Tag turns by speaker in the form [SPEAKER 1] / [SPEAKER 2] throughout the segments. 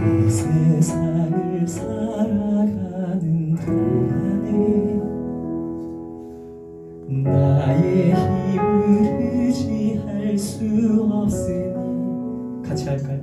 [SPEAKER 1] 이 세상을 살아가는 동안에 나의 힘을 의지할 수 없으니 같이 할까요?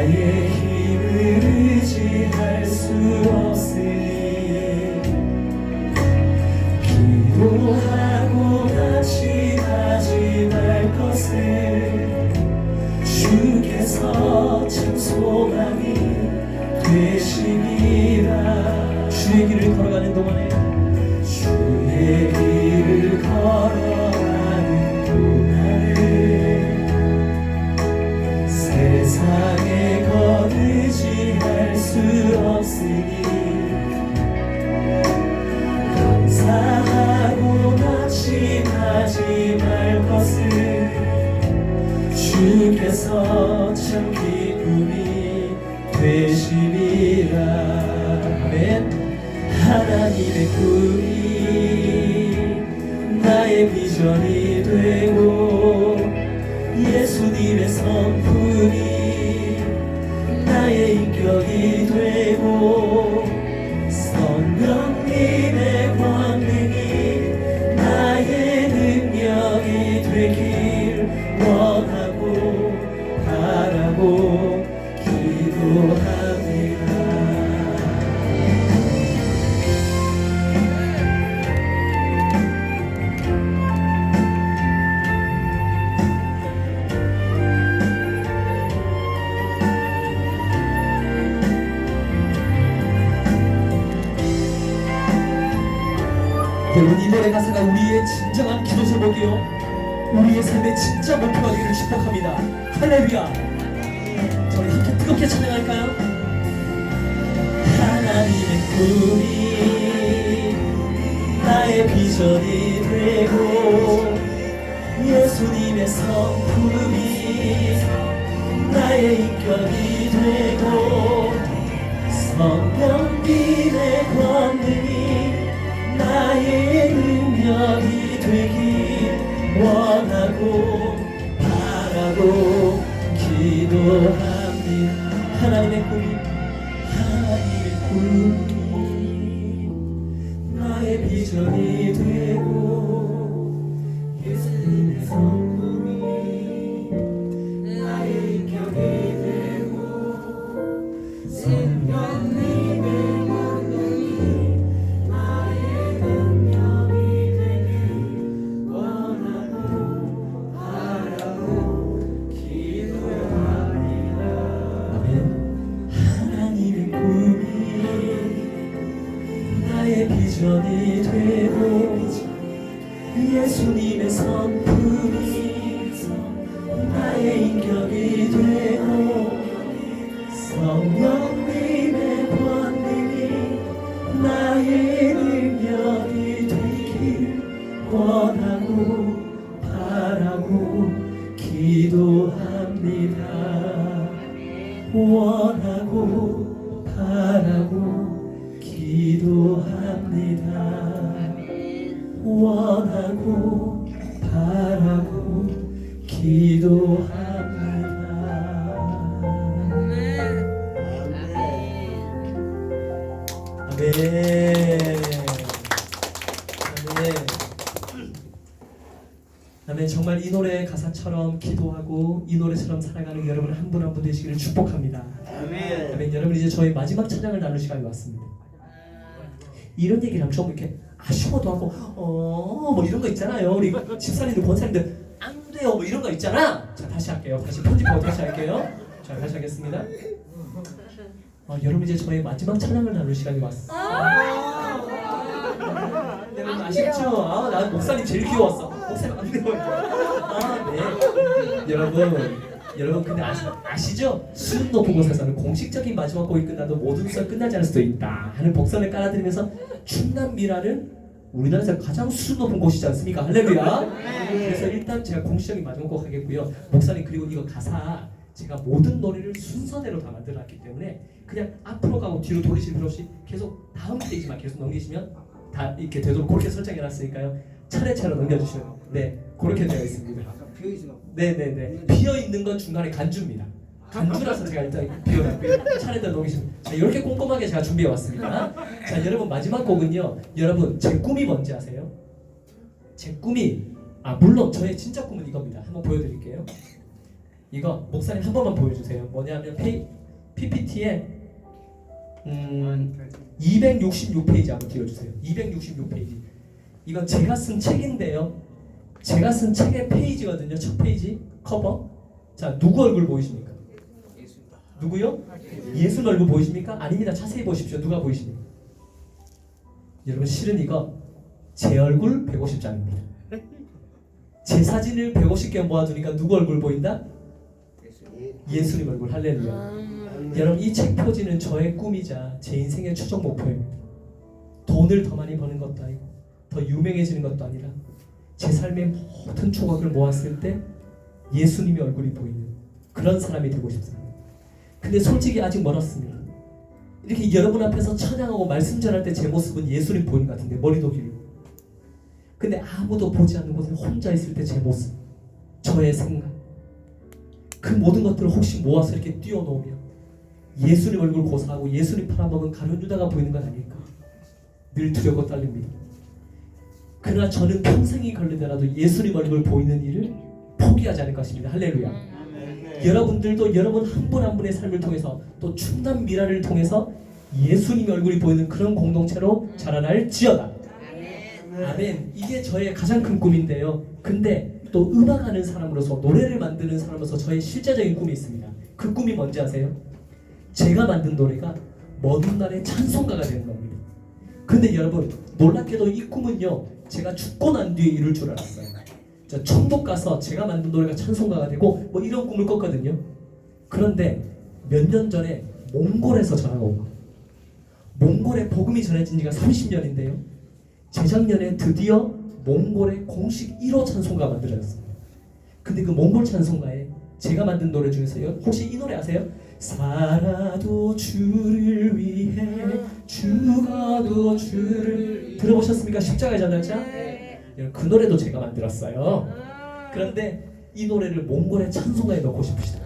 [SPEAKER 1] 나의 힘을 의지할 수 없으니 기도하고 낙심하지 말 것을 주께서 참 소망이 되시니라. 주의 길을 걸어가는 동안에 감사하고 낙심하지 말 것을 주께서 참 기쁨이 되시리라 아멘 하나님의 꿈이 나의 비전이 되고 예수님의 성품 진정한 기도 제목이요. 우리의 삶의 진짜 목표가 되기를 축복합니다. 할렐루야. 저희 함께 뜨겁게 찬양할까요? 하나님의 꿈이 나의 비전이 되고 예수님의 성품이 나의 인격이 되고 성령 능력이 되길 원하고 바라고 기도합니다. 하나님의 꿈이 하나님의 꿈이 나의 비전이 되고 예수님의 성품이 나의 인격이 되고 성령님 전이 되고 예수님의 성품이 나의 인격이 되고 성령님의 원하고 바라고 기도합니다 아멘. 아멘. 아멘. 정말 이 노래 가사처럼 기도하고 이 노래처럼 살아가는 여러분 한 분 한 분 되시기를 축복합니다.
[SPEAKER 2] 아멘.
[SPEAKER 1] 아멘. 여러분 이제 저희 마지막 찬양을 나눌 시간이 왔습니다. 이런 얘기를 하면 좀 이렇게 아쉬워도 하고 어 뭐 이런 거 있잖아요. 우리 집사님들 권사님들 안 돼요 뭐 이런 거 있잖아. 자 다시 할게요. 다시 편집하고 다시 할게요. 자 다시 하겠습니다. 어, 여러분 이제 저의 마지막 찬양을 나눌 시간이 왔어. 여러분 아쉽죠? 아, 나 목사님 제일 귀여웠어. 목사님 안 돼요. 아, 네. 여러분, 여러분 근데 아시, 아시죠? 수능 높은 곳에서는 공식적인 마지막 곡이 끝나도 모든 수가 끝나지 않을 수도 있다 하는 복선을 깔아드리면서 충남 미라는 우리나라에서 가장 수준 높은 곳이지 않습니까? 할렐루야. 그래서 일단 제가 공식적인 마지막 곡 하겠고요. 목사님 그리고 이거 가사 제가 모든 노래를 순서대로 다 만들어놨기 때문에 그냥 앞으로 가고 뒤로 돌리실 필요 없이 계속 다음 페이지만 계속 넘기시면 다 이렇게 되도록 그렇게 설정해놨으니까요. 차례차례 넘겨주시면 네 그렇게 되어 있습니다.
[SPEAKER 2] 비어 있어.
[SPEAKER 1] 네네네 비어 있는 건 중간에 간주입니다. 간주라서 제가 일단 비워놨고요. 차례대로 넘기시면 자 이렇게 꼼꼼하게 제가 준비해 왔습니다. 자 여러분 마지막 곡은요. 여러분 제 꿈이 뭔지 아세요? 제 꿈이 아 물론 저의 진짜 꿈은 이겁니다. 한번 보여드릴게요. 이거 목사님 한 번만 보여주세요. 뭐냐면 페이, PPT에 음 266페이지 한번 띄워주세요. 266페이지. 이건 제가 쓴 책인데요. 제가 쓴 책의 페이지거든요. 첫 페이지 커버. 자 누구 얼굴 보이십니까? 누구요? 예수 얼굴 보이십니까? 아닙니다. 자세히 보십시오. 누가 보이십니까? 여러분 실은 이거 제 얼굴 150장입니다. 제 사진을 150개 모아두니까 누구 얼굴 보인다? 예수님 얼굴 할렐루야. 여러분 이 책 표지는 저의 꿈이자 제 인생의 최종 목표입니다. 돈을 더 많이 버는 것도 아니고 더 유명해지는 것도 아니라 제 삶의 모든 조각을 모았을 때 예수님의 얼굴이 보이는 그런 사람이 되고 싶습니다. 근데 솔직히 아직 멀었습니다. 이렇게 여러분 앞에서 찬양하고 말씀 전할 때 제 모습은 예수님 보이는 것 같은데 머리도 길고 근데 아무도 보지 않는 곳에 혼자 있을 때 제 모습 저의 생각 그 모든 것들을 혹시 모아서 이렇게 띄워놓으면 예수님 얼굴 고사하고 예수님 팔아먹은 가룟 유다가 보이는 건 아닐까 늘 두렵고 떨립니다 그러나 저는 평생이 걸리더라도 예수님 얼굴 보이는 일을 포기하지 않을 것입니다 할렐루야 여러분들도 여러분 한 분 한 분의 삶을 통해서 또 충남 미라를 통해서 예수님의 얼굴이 보이는 그런 공동체로 자라날 지어다 아멘. 이게 저의 가장 큰 꿈인데요. 근데 또 음악하는 사람으로서 노래를 만드는 사람으로서 저의 실제적인 꿈이 있습니다. 그 꿈이 뭔지 아세요? 제가 만든 노래가 먼 훗날의 찬송가가 되는 겁니다. 근데 여러분 놀랍게도 이 꿈은요 제가 죽고 난 뒤에 이룰 줄 알았어요. 저 천국 가서 제가 만든 노래가 찬송가가 되고 뭐 이런 꿈을 꿨거든요. 그런데 몇 년 전에 몽골에서 전화가 온 거예요. 몽골에 복음이 전해진 지가 30년인데요. 재작년에 드디어 몽골의 공식 1호 찬송가 만들어졌습니다. 근데 그 몽골 찬송가에 제가 만든 노래 중에서 요 혹시 이 노래 아세요? 살아도 주를 위해 죽어도 주를 들어보셨습니까? 십자가의 전달자? 그 노래도 제가 만들었어요. 그런데 이 노래를 몽골의 찬송가에 넣고 싶으시다.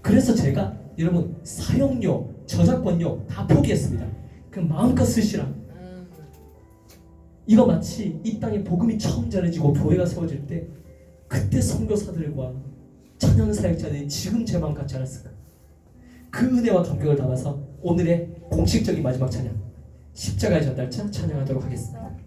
[SPEAKER 1] 그래서 제가 여러분 사용료, 저작권료 다 포기했습니다. 그럼 마음껏 쓰시라. 이거 마치 이 땅에 복음이 처음 전해지고 교회가 세워질 때 그때 선교사들과 찬양 사역자들이 지금 제 마음 같지 않았을까? 그 은혜와 감격을 담아서 오늘의 공식적인 마지막 찬양 십자가의 전달자 찬양하도록 하겠습니다.